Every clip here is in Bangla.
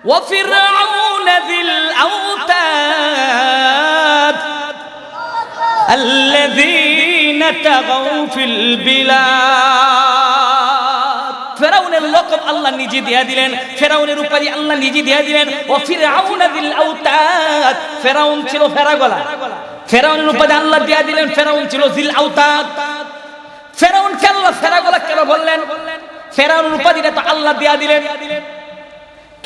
وفرعون ذي الأوتاد الذين طغوا في البلاد ফেরাউনের লকব আল্লাহ নিজে দিয়া দিলেন ফেরাউনের উপাধি আল্লাহ নিজে দিয়া দিলেন ও ফিরাউন দিল আউতাদ ফেরাউন ছিল ফেরাগলা ফেরাউনের উপাধি আল্লাহ দিয়া দিলেন ফেরাউন ছিল জিল আউতাদ ফেরাউন কেন ফেরাগলা কেন বললেন ফেরাউনের উপাধিটা তো আল্লাহ দিয়া দিলেন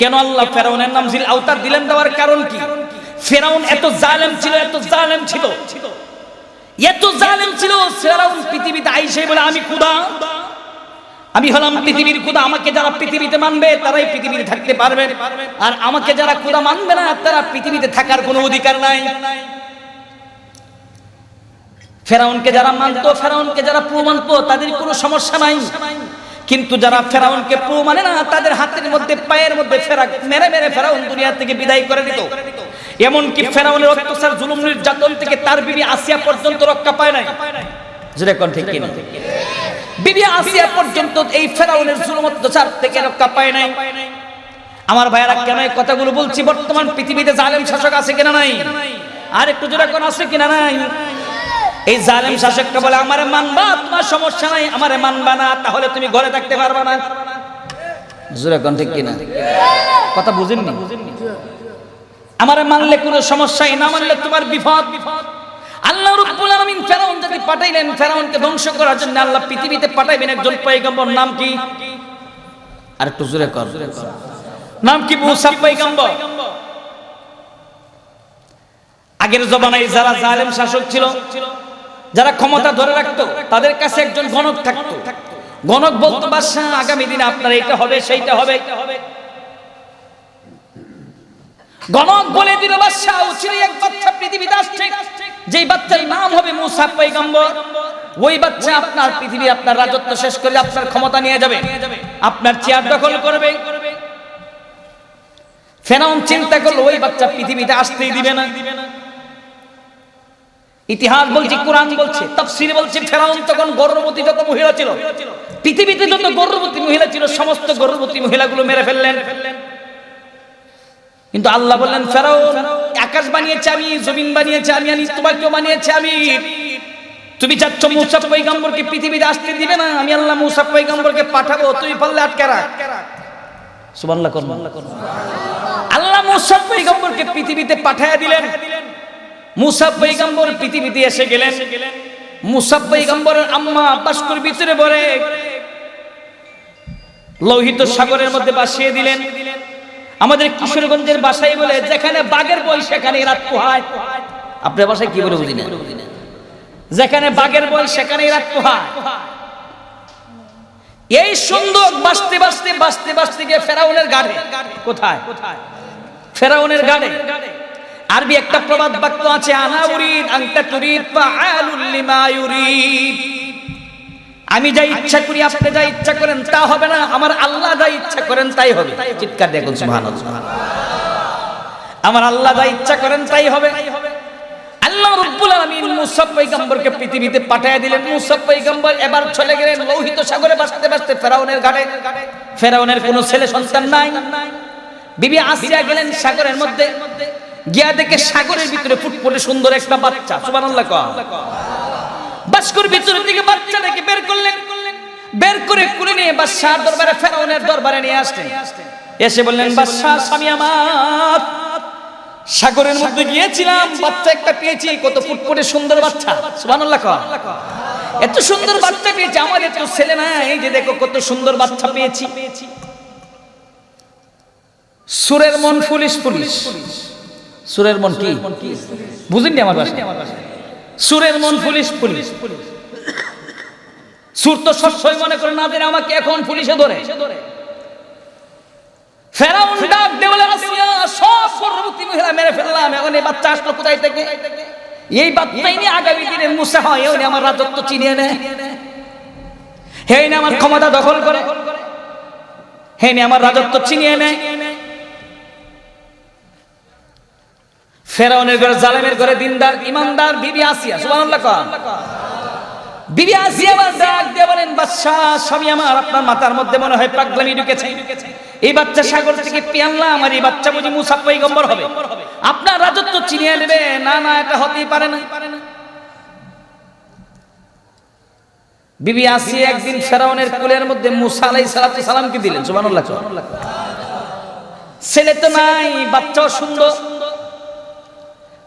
কেন আল্লাহ ফেরাউনের নাম জিল আউতার দিলেন দেওয়ার কারণ কি? ফেরাউন এত জালেম ছিল, এত জালেম ছিল। এত জালেম ছিল, ফেরাউন পৃথিবীতে আইসে বলে, আমি খুদা আমি হলাম পৃথিবীর খুদা আমাকে যারা পৃথিবীতে মানবে, তারাই পৃথিবীতে থাকতে পারবে। আর আমাকে যারা খুদা মানবে না, তারা পৃথিবীতে থাকার কোনো অধিকার নাই। ফেরাউনকে যারা মানতো, ফেরাউনকে যারা প্রো মানতো তাদের কোনো সমস্যা নাই। কিন্তু যারা ফেরাউনকে প্রো মানে না, তাদের হাতের মধ্যে, পায়ের মধ্যে ফেরা, মেরে মেরে ফেরাউন দুনিয়া থেকে বিদায় করে দিত। এমনকি ফেরাউনের অত্যাচার, জুলুম, নির্যাতন থেকে তার বিবি আসিয়া পর্যন্ত রক্ষা পায় নাই। জুড়ে কোন ঠিক কিনা? বিবি আসিয়া পর্যন্ত এই ফেরাউনের জুলুম, অত্যাচার থেকে রক্ষা পায় নাই। আমার ভাইয়েরা, কেন এই কথাগুলো বলছি? বর্তমান পৃথিবীতে জালেম শাসক আছে কিনা নাই? আর একটু জোরে কোন আছে কিনা নাই? এই জালেম শাসকটা বলে, আমারে মানবা, তোমার সমস্যা নাই, আমারে মানবা না, তাহলে তুমি ঘরে থাকতে পারবা না। জোরে কোন ঠিক কথা বুঝেননি? আমারে মানলে কোনো সমস্যাই না, মানলে তোমার বিপদ বিপদ। আল্লাহ রাব্বুল আলামিন ফেরাউন যদি পাঠাইলেন, ফেরাউনকে ধ্বংস করার জন্য আল্লাহ পৃথিবীতে পাঠাইবেন একজন পয়গম্বর। নাম কি? আর একটু জোরে কর। নাম কি? মুসা পয়গম্বর। আগের জমানায় যারা জালেম শাসক ছিল যারা ক্ষমতা ধরে রাখতো, তাদের কাছে একজন গণক থাকতো। গণক বলতো বাদশাহ আগামী দিনে আপনার এটা হবে, সেইটা হবে। গণক বলে দিল বাদশাহ উচিরই এক বাচ্চা পৃথিবীতে আসছে। যেই বাচ্চার নাম হবে মুসা পয়গম্বর, ওই বাচ্চা আপনার পৃথিবী, আপনার রাজত্ব শেষ করে আপনার ক্ষমতা নিয়ে যাবে। আপনার চেয়ার দখল করবে। ফেরাউন চিন্তা করল, ওই বাচ্চা পৃথিবীতে আসতেই দিবে না। ইতিহাস বলছে কোরআন বলছে তাফসীর বলছে ফেরাউন তখন গর্ভবতী যত মহিলা ছিল পৃথিবীতে যত গর্ভবতী মহিলা ছিল সমস্ত গর্ভবতী মহিলাগুলো মেরে ফেললেন। কিন্তু আল্লাহ বললেন ফেরাউন আকাশ বানিয়েছে আমি জমিন বানিয়েছে আমি আমি তোমাকেও বানিয়েছে আমি। তুমি চাচ্ছ মুসা পৈগম্বরকে পৃথিবীতে আসতে দিবে না আমি আল্লাহ মুসা পৈগম্বরকে পাঠাবো তুমি পারলে আটকে রাখ। সুবহানাল্লাহ আল্লাহ মুসা পৈগম্বরকে পৃথিবীতে পাঠায়া দিলেন। মুসা পৈগম্বর পৃথিবীতে এসে গেলেন। মুসা পৈগম্বরের আম্মা বাস্কুর ভিতরে ভরে লোহিত সাগরের মধ্যে বাসিয়ে দিলেন। আমাদের কিশোরগঞ্জের বাসায় বলে, যেখানে বাঘের বই সেখানে রাত পোহায়। আপনার বাসায় কি বলে বুঝি না? যেখানে বাঘের বই সেখানে রাত পোহায়। এই সুন্দর বাঁচতে বাঁচতে বাঁচতে বাঁচতে গিয়ে ফেরাউনের গাড়ে কোথায় কোথায়? ফেরাউনের গাড়ে। আরবি একটা প্রবাদ বাক্য আছে ইউরিদ। আমি যা ইচ্ছা করি, আপনি যা ইচ্ছা করেন, তা হবে না। আমার আল্লাহ যা ইচ্ছা করেন, তাই হবে। চিৎকার দেখুন সুবহানাল্লাহ। আমার আল্লাহ যা ইচ্ছা করেন, তাই হবে। আল্লাহ পৃথিবীতে পাঠিয়ে দিলেন। এবার চলে গেলেন লোহিত সাগরে বাঁচতে ফেরাউনের ঘাটে। ফেরাউনের কোনো ছেলে সন্তান নাই। বিবি আসিয়া গেলেন সাগরের মধ্যে। গিয়া দেখে সাগরের ভিতরে ফুটফুটে সুন্দর একটা বাচ্চা কয়। বাস্কর ভিতরের দিকে বাচ্চাটাকে বের করলেন। বের করে কুলে নিয়ে বাদশাহ দরবারে, ফেরাউনের দরবারে নিয়ে আসলেন। এসে বললেন বাদশাহ স্বামী আমার, সাগরের মধ্যে গিয়েছিলাম, বাচ্চা একটা পেয়েছি, কত ফুটফুটে সুন্দর বাচ্চা, সুবহানাল্লাহ কয়। এত সুন্দর বাচ্চা পেয়েছি, আমার এত ছেলে না এই যে দেখো কত সুন্দর বাচ্চা পেয়েছি। সুরের মন পুলিশ পুলিশ সুরের মন কি? বুঝেননি আমার বাসা সুরের মন পুলিশ পুলিশ। সুর তো সবসময় মনে করে না দিন আমাকে এখন পুলিশে ধরে। ফেরাউন ডাক দেওয়ালে সব গর্ভবতী মহিলা মেরে ফেললাম। এখন এই বাচ্চা আসলো কোথায় থেকে? এই বাচ্চাই নিয়ে আগামী দিনে মুসা হয় এও আমার রাজত্ব চিনিয়ে নেয় হে আমার ক্ষমতা দখল করে। হে নে আমার রাজত্ব চিনিয়ে নেয়। ফেরাউনের ঘরে, জালেমের ঘরে, দিনদার, ইমানদার, বিবি আসিয়া, সুবহানাল্লাহ কন। বিবি আসিয়া আবার ডাক দিয়ে বলেন, বাদশাহ, স্বামী আমার, আপনার মাথার মধ্যে মনে হয় পাগলামি ঢুকেছে। এই বাচ্চা সাগর থেকে পেয়ে আনলাম আর এই বাচ্চা বুঝি মুসা পৈগম্বর হবে। আপনার রাজত্ব চিনিয়ে নেবে। না না, এটা হতেই পারে না। বিবি আসিয়া একদিন ফেরাউনের কুলের মধ্যে মুসা সালাতু সালামকে দিলেন, সুবহানাল্লাহ ছেলে তো নাই, বাচ্চাও সুন্দর।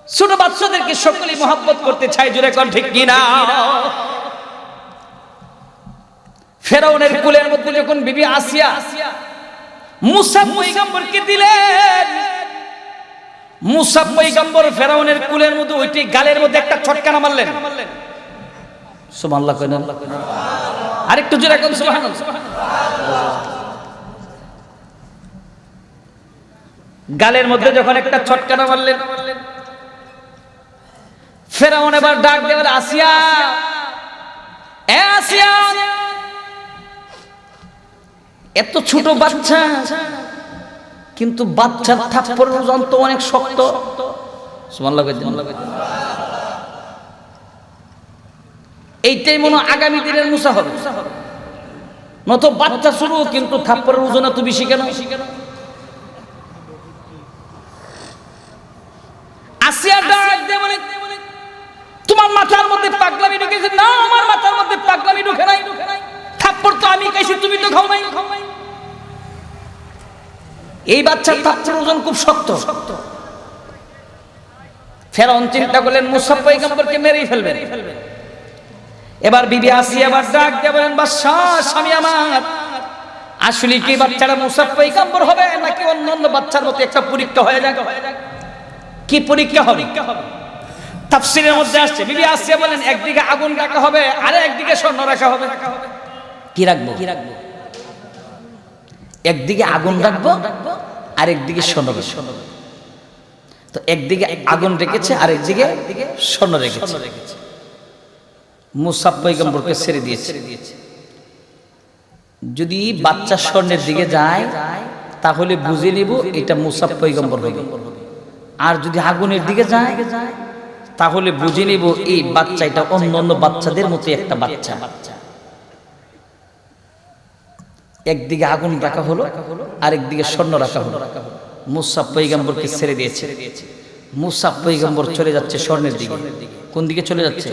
ছোট বাচ্চাদেরকে সকলেই মহাব্বত করতে চাই জুড়ে কন ঠিক কিনা? ফেরাউনের কুলের মধ্যে যখন বিবি আসিয়া মুসা পৈগম্বরকে দিলেন, মুসা পৈগম্বর ফেরাউনের কুলের মধ্যে ওইটি গালের মধ্যে একটা ছটকানা মারলেন। সুবহানাল্লাহ কইনা আরেকটু জোরে কোন সুবহানাল্লাহ। গালের মধ্যে যখন একটা ছটকানা মারলেন ফেরাউন এবার ডাক দেবার আসিয়া, এ আসিয়া, এত ছোট বাচ্চা, কিন্তু বাচ্চার থাপ্পড়ের ওজন তো অনেক শক্ত। এইটাই মনে আগামী দিনের মুসা হবে নত বাচ্চা শুরু, কিন্তু থাপ্পড়ের ওজন এত বেশি কেন? আসিয়া তোমার মাথার মধ্যে পাগলামি ঢুকেছে, না, আমার মাথার মধ্যে পাগলামি ঢুকে নাই। থাপ্পড় তো আমি খাইছি, তুমি তো খাও নাই। এই বাচ্চার থাপ্পড়ের ওজন খুব শক্ত। ফেরাউন চিন্তা করলেন মুসা পয়গম্বরকে মেরেই ফেলবেন। এবার বিবি আসি আবার ডাক দিয়ে বলেন, বাদশাহ, স্বামী আমার, আসলে কি বাচ্চাটা মুসা পয়গম্বর হবে, নাকি অন্য অন্য বাচ্চার মতো একটা পরীক্ষা হয়ে যাক? কি পরীক্ষা হবে? তাফসিরের মধ্যে আসছে। বিবি আসছে বলেন একদিকে আগুন রাখা হবে আরে একদিকে স্বর্ণ রাখা হবে। কি রাখব? কি রাখব? একদিকে আগুন রাখব আর একদিকে স্বর্ণ রাখব। তো একদিকে আগুন রেখেছে আর একদিকে স্বর্ণ রেখেছে। মুসাফ পৈগম্বরকে ছেড়ে দিয়েছে। যদি বাচ্চা স্বর্ণের দিকে যায় তাহলে বুঝে নিব এটা মুসাফ পৈগম্বর হবে। আর যদি আগুনের দিকে যায় তাহলে বুঝে নিব এই বাচ্চা এটা অন্য অন্য বাচ্চাদের মতো একটা বাচ্চা। একদিকে আগুন রাখা হলো আর একদিকে স্বর্ণ রাখা হলো। মুসাফ পৈগম্বরকে ছেড়ে দিয়েছে। মুসাফ পৈগম্বর চলে যাচ্ছে স্বর্ণের দিকে। কোন দিকে চলে যাচ্ছে?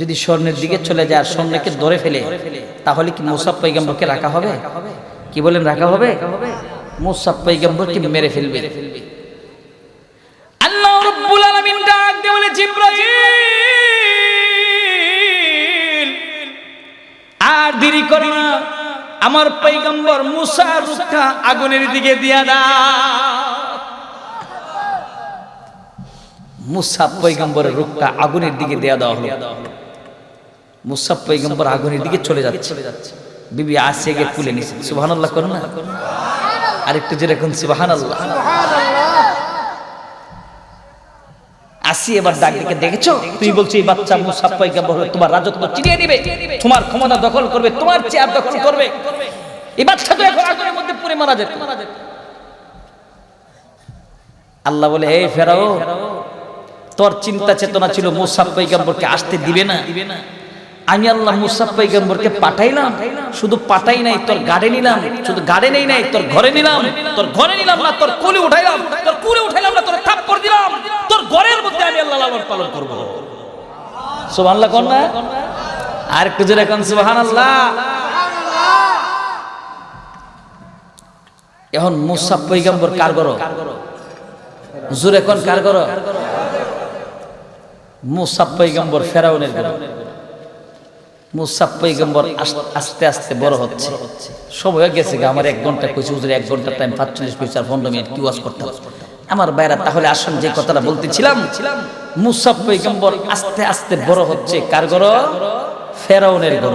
যদি স্বর্ণের দিকে চলে যায় আর স্বর্ণকে ধরে ফেলে, তাহলে কি মুসাফ পৈগম্বরকে রাখা হবে? কি বলেন, রাখা হবে? মুসাফ পৈগম্বরকে মেরে ফেলবে আল্লাহ রাব্বুল আলামিন ডাক দিয়ে বলে জিব্রাইল, আর দেরি করো না, আমার পৈগম্বর মুসা রুখা আগুনের দিকে দিয়া দাও। মুসা পৈগম্বরের রুখা আগুনের দিকে দেয়া দেওয়া হলো। মুসা পৈগম্বর আগুনের দিকে চলে যাচ্ছে। বিবি আসে গিয়ে তুলে নিছে। সুবহানাল্লাহ করো না। আরেকটু যেরকম সুবহানাল্লাহ। আসি এবার ডাক ডেকে দেখেছ? তুই বলছিস এই বাচ্চা মুসা পয়গম্বর তোমার রাজত্ব চিনিয়ে দিবে, তোমার ক্ষমতা দখল করবে, তোমার চেয়ার দখল করবে। এই বাচ্চা তো এখন আগুনের মধ্যে পুড়ে মারা যেত। আল্লাহ বলে, এই ফেরাও, তোর চিন্তা চেতনা ছিল মুসাফ পৈগম্বরকে আসতে দিবে না। দিবে না আমি আল্লাহ মুসাফ পৈগম্বরকে পাঠাইলাম, শুধু পাঠাই নাই, তোর গাড়ে নিলাম, শুধু গাড়ে নেই নাই, তোর ঘরে নিলাম, তোর ঘরে নিলাম না, তোর কোলে উঠাইলাম, তোর কোলে উঠাইলাম না, তোর থাপ্পড় দিলাম। এখন মুসাফ পৈগম্বর কার জোরে কোন কার মুসাফ পৈগম্বর ফেরাউনের আস্তে আস্তে বড় হচ্ছে। সব হয়ে গেছে আমার এক ঘণ্টা কইছে, হুজুর এক ঘণ্টা টাইম পাঁচচল্লিশ পয়সা আর পনেরো মিনিট কি ওয়াজ করতে হবে। আমার বাইরা তাহলে আসুন, যে কথাটা বলতেছিলাম মুসাফ পৈগম্বর আস্তে আস্তে বড় হচ্ছে, কার গর? ফেরাউনের গর।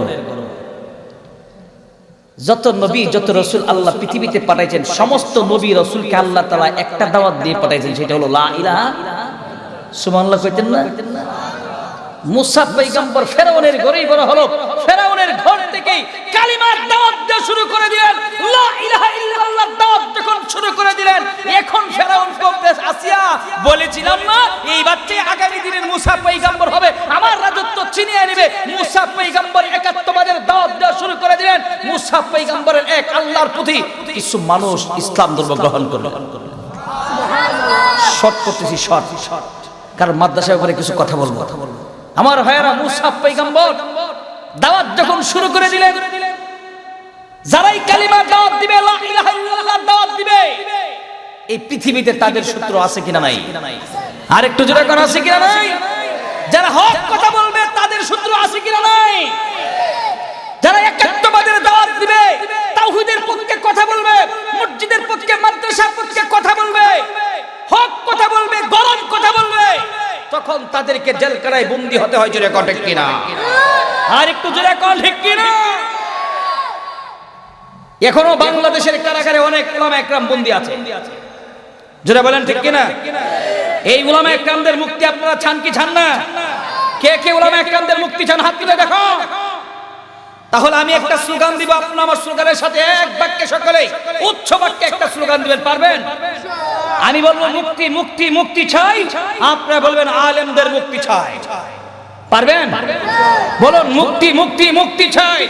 যত নবী, যত রসুল আল্লাহ পৃথিবীতে পাঠাইছেন, সমস্ত নবী রসুলকে আল্লাহ তালা একটা দাওয়াত দিয়ে পাঠাইছেন, সেটা হলো লা ইলাহা সুবহানাল্লাহ কইতেন না? মুসা পৈগম্বর ফেরাউনের ঘরেই বড় হলো। ফেরাউনের ঘর থেকেই কালিমার দাওয়াত দেওয়া শুরু করে দিলেন। লা ইলাহা ইল্লাল্লাহ দাওয়াত যখন শুরু করে দিলেন, এখন ফেরাউন কমপ্লেস আসিয়া বলেছিলাম না এই বাচ্চা আগামী দিনের মুসা পৈগম্বর হবে, আমার রাজত্ব ছিনিয়ে নেবে। মুসা পৈগম্বর একাত্মবাদের দাওয়াত দেওয়া শুরু করে দিলেন। মুসা পৈগম্বরের এক আল্লাহ আল্লাহর প্রতি কিছু মানুষ ইসলাম ধর্ম গ্রহণ করল। শর্ট করতেছি শর্ট কারণ মাদ্রাসায় করে কিছু কথা বলব কথা বলব। আমার ভাইয়েরা মুসাফ পৈগম্বর দাওয়াত যখন শুরু করে দিলেন, যারাই কালিমা দাওয়াত দিবে দাওয়াত দিবে, এই পৃথিবীতে তাদের সূত্র আছে কিনা নাই? আর একটু জোরে কোন আছে কিনা নাই? যারা হক কথা বলবে তাদের সূত্র আছে কিনা নাই যারা একাত্মবাদের দাওয়াত দিবে তাওহীদের পক্ষে কথা বলবে মসজিদের পক্ষে মাদ্রাসার পক্ষে কথা বলবে হক কথা বলবে গরম কথা বলবে তখন তাদেরকে জেলখানায় বন্দি হতে হয় জোরে কন ঠিক কিনা? আর একটু জোরে কন ঠিক কিনা? এখনও বাংলাদেশের কারাগারে অনেক উলামা একরাম বন্দি আছে। জোরে বলেন ঠিক কিনা? এই উলামা একরামদের মুক্তি আপনারা চান কি চান না? কে কে উলামা একরামদের মুক্তি চান হাত তুলে দেখো। তাহলে আমি একটা স্লোগান দিব আপনার আমার স্লোগানের সাথে এক বাক্যে সকলে উচ্চ বাক্যে একটা স্লোগান দিবেন, পারবেন? আমি বলব, মুক্তি মুক্তি মুক্তি চাই। আপনারা বলবেন, আলেমদের মুক্তি চাই। পারবেন? বলুন, মুক্তি মুক্তি মুক্তি চাই।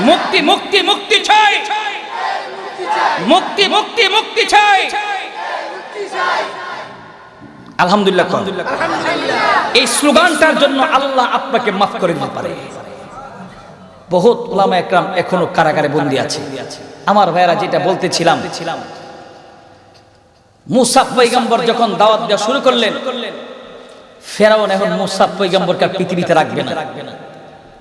মুক্তি মুক্তি মুক্তি চাই। মুক্তি মুক্তি মুক্তি চাই। আলহামদুলিল্লাহ। এই স্লোগানটার জন্য আল্লাহ আপনাকে মাফ করে দিতে পারে। বহুত ওলামা একরাম এখনও কারাগারে বন্দি আছে। আমার ভাইয়েরা যেটা বলতেছিলাম, মুসাফ পৈগম্বর যখন দাওয়াত দেওয়া শুরু করলেন, ফেরাউন এখন মুসাফ পৈগম্বরকে পৃথিবীতে রাখবে না।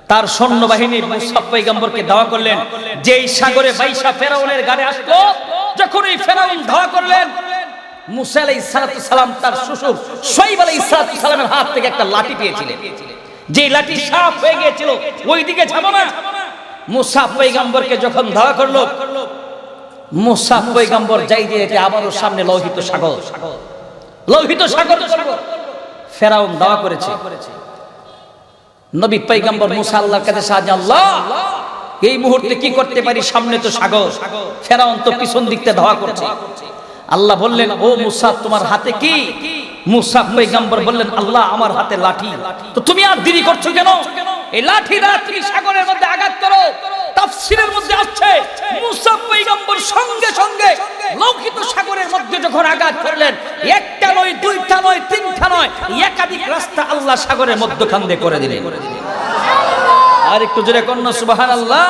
তার সৈন্যবাহিনী মুসাফ পৈগম্বরকে দাওয়া করলেন, যেই সাগরে বাইশা ফেরাউনের গাড়ি আসলো যখন এই ফেরাউন ধাওয়া করলেন, মুসা আলাইহিস সালাম তার শ্বশুর শৈব আলাইহিস সালামের হাত থেকে একটা লাঠি পেয়েছিলেন। যে লাঠি সাপ হয়ে গিয়েছিল ওই দিকে যাব না। মুসা পৈগম্বরকে যখন ধাওয়া করল মুসা পৈগম্বর যাই দিয়ে আবারও সামনে লৌহিত সাগর। লোহিত সাগর ফেরাউন দাওয়া করেছে। নবী পৈগম্বর মুসা আল্লাহর কাছে সাহায্য, আল্লাহ, এই মুহূর্তে কি করতে পারি? সামনে তো সাগর। ফেরাউন তো পিছন দিকতে ধাওয়া করছে। আল্লাহ বললেন, ও মুসা, তোমার হাতে কি? মুসা পৈগম্বর বললেন, আল্লাহ আমার হাতে লাঠি। তো তুমি আর দেরি করছ কেন? এই লাঠি তুমি সাগরের মধ্যে আঘাত করো, তাফসিরের মধ্যে আসছে। মুসা পৈগম্বর সঙ্গে সঙ্গে লৌকিত সাগরের মধ্যে যখন আঘাত করলেন, একটা নয়, দুইটা নয়, তিনটা নয়, একাধিক রাস্তা আল্লাহ সাগরের মধ্যখান দিয়ে করে দিলেন। আর একটু জোরে কন্যা সুবাহান আল্লাহ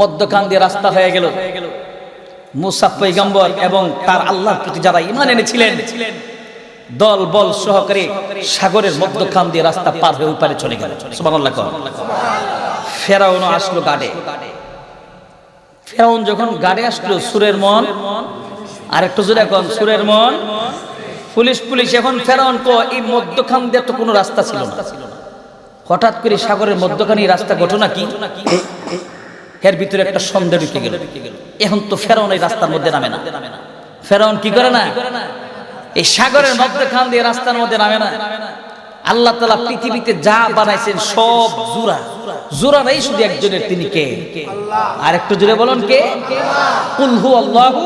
মধ্যখান দিয়ে রাস্তা হয়ে গেল। মুসা পৈগম্বর এবং তার আল্লাহর প্রতি যারা ইমান এনেছিলেন, দল, বল সহকারে সাগরের মধ্যখান দিয়ে রাস্তা পার হয়ে পারে চলে গেল। সুবহানাল্লাহ। ফেরাউন আসলো গাড়ে ফেরাউন যখন গাড়ে আসলো, সুরের মন আর একটু জোরে এখন সুরের মন, পুলিশ পুলিশ, এখন ফেরাউন কো, এই মধ্যখান দিয়ে তো কোনো রাস্তা ছিল না। হঠাৎ করে সাগরের মধ্যখানে রাস্তা ঘটনা কি? এর ভিতরে একটা সন্দেহ ঢুকে গেল। এখন তো ফেরাউন এই রাস্তার মধ্যে নামে না। ফেরাউন কি করে না? এই সাগরের মধ্যখান দিয়ে রাস্তার মধ্যে নামে না। আল্লাহ তালা পৃথিবীতে যা বানাইছেন সব জুরা। জুরা নাই শুধু একজনের, তিনি কে? আর একটু জুড়ে বলুন কে? কুলহু আল্লাহু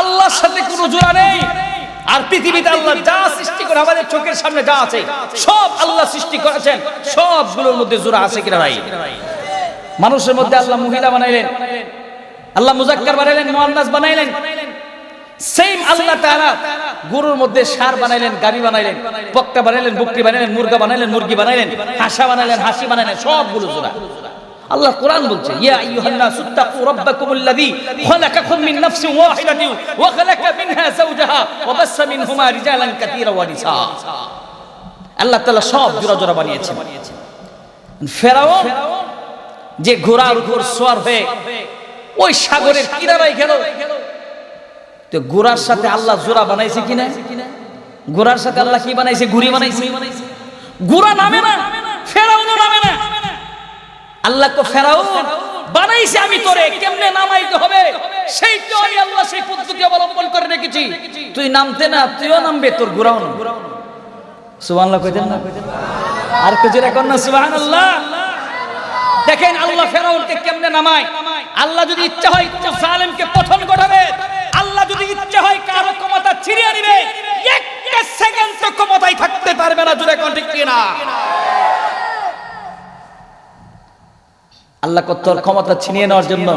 আল্লাহর সাথে কোনো জোড়া নেই। আর পৃথিবীতে আল্লাহ যা সৃষ্টি করে আমাদের চোখের সামনে যা আছে, সব আল্লাহ সৃষ্টি করেছেন। সবগুলোর মধ্যে জোড়া আছে কিনা নাই? মানুষের মধ্যে আল্লাহ মহিলা বানাইলেন। আল্লাহ মুজাক্কার বানাইলেন, মুআন্নাস বানাইলেন। সেম আল্লাহ তাআলা গরুর মধ্যে সার বানাইলেন গাবি বানাইলেন বক্তা বানাইলেন, বকরি বানাইলেন, মুরগা বানাইলেন, মুরগি বানাইলেন, হাসা বানাইলেন, হাসি বানাইলেন, সবগুলো জোড়া। আল্লাহ কোরআন বলছে, ইয়া আইয়ুহান নাস ইত্তাকু রাব্বাকুমুল্লাযী খালাকাকুম মিন নাফসিন ওয়াহিদাতিন ওয়া খালাকা মিনহা যাওজাহা ওয়া বাসসা মিনহুমা রিজালান কাতীরা ওয়া নিসা আল্লাহ তাআলা সব জোড়া জোড়া বানিয়েছেন। ফেরাউন যে ঘোড়ার উপর সোয়ার হয়ে ওই সাগরের কিনারায় গেল। তো ঘোড়ার সাথে আল্লাহ জোড়া বানাইছে কিনা? ঘোড়ার সাথে আল্লাহ কি বানাইছে? ঘুড়ি বানাইছে। ঘোড়া নামে না। ফেরাউনও নামে না। আল্লাহ কো ফেরাউন বানাইছে আমি তোরে কেমনে নামাইতে হবে? সেই তো আমি আল্লাহ সেই পদ্ধতি অবলম্বন করে রেখেছি। তুই নামতে না তুইও নামবে তোর ঘোড়াও নামবে। সুবহানাল্লাহ কইতেন না? আর কিছু রেকন না সুবহানাল্লাহ। দেখেন আল্লাহ ফেরাউনকে কেমনে নামায়? আল্লাহ যদি ইচ্ছা হয় তো জালেমকে পতন ঘটাবে আল্লাহ যদি ইচ্ছা হয় কারও ক্ষমতা ছিনিয়ে নিবে, একটা সেকেন্ড তো ক্ষমতায় থাকতে পারবে না জুড়ে কোন ঠিক কিনা? আল্লাহ কত ক্ষমতা ছিনিয়ে নেওয়ার জন্য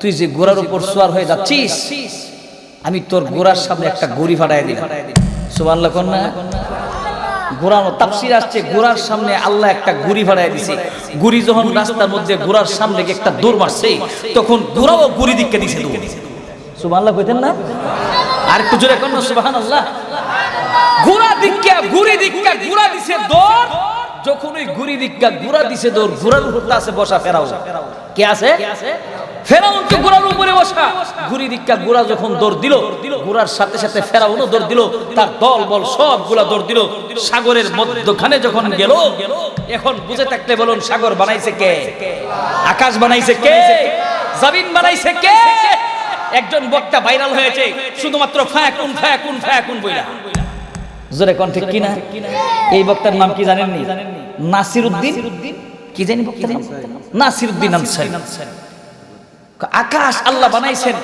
তুই যে গোড়ার উপর সোয়ার হয়ে যাচ্ছিস, আমি তোর গোড়ার সামনে একটা গড়ি ফাটাই দিলাম। সুবহানাল্লাহ কোন না গোড়ানো তাফসির আসছে গোড়ার সামনে আল্লাহ একটা গুড়ি ভাড়ায় দিছে। গুড়ি যখন রাস্তার মধ্যে গোড়ার সামনে একটা দৌড় মারছে, তখন গোড়াও গুড়ি দিককে দিছে সুবহানাল্লাহ, কইতেন না? আর একটু জোরে কোন সুবহানাল্লাহ। গুড়া দিক্কা গুড়া দিছে দৌড়। যখন ওই দিছে দৌড় উপর আছে বসা ফেরাও কে আছে? তো গুড়ার উপরে বসা। গুড়ি দিক্কা গুড়া যখন দৌড় দিল গুড়ার সাথে সাথে ফেরাউনও দৌড় দিল, তার দল বল সবগুলা দৌড় দিল। সাগরের মধ্যখানে যখন গেল, এখন বুঝে থাকলে বলুন, সাগর বানাইছে কে? আকাশ বানাইছে কে? জমিন বানাইছে কে? একজন বক্তা ভাইরাল হয়েছে, শুধুমাত্র ফায়াকুন ফায়াকুন ফায়াকুন বইলা। জোরে কোন ঠিক কিনা এই বক্তার নাম কি জানেননি? নাসির উদ্দিন কি জানি বক্তার নাম? নাসির উদ্দিন আনসারি। আকাশ আল্লাহ বানাইছেন।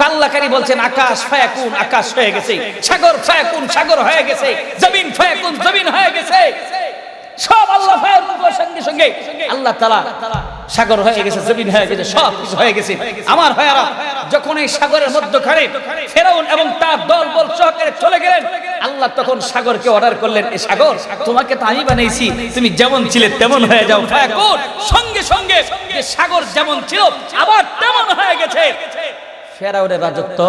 কাল্লাকারি বলছেন, আকাশ ফায়াকুন, আকাশ হয়ে গেছে। সাগর ফায়াকুন, সাগর হয়ে গেছে। জমিন ফায়াকুন, জমিন হয়ে গেছে। সব আল্লাহ ফায়াকুন সঙ্গে সঙ্গে আল্লাহ তাআলা সাগর হয়ে গেছে, জমিন হয়ে গেছে, সব কিছু হয়ে গেছে। আমার ভাইয়ারা, যখন এই সাগরের মধ্যখানে ফেরাউন এবং তার দল বল সহকারে চলে গেলেন, আল্লাহ তখন সাগরকে অর্ডার করলেন, এ সাগর, তোমাকে তো আমি বানাইছি, তুমি যেমন ছিলে তেমন হয়ে যাও। ফায়াকুন সঙ্গে সঙ্গে, যে সাগর যেমন ছিল, আবার তেমন হয়ে গেছে। ফেরাউনের রাজত্ব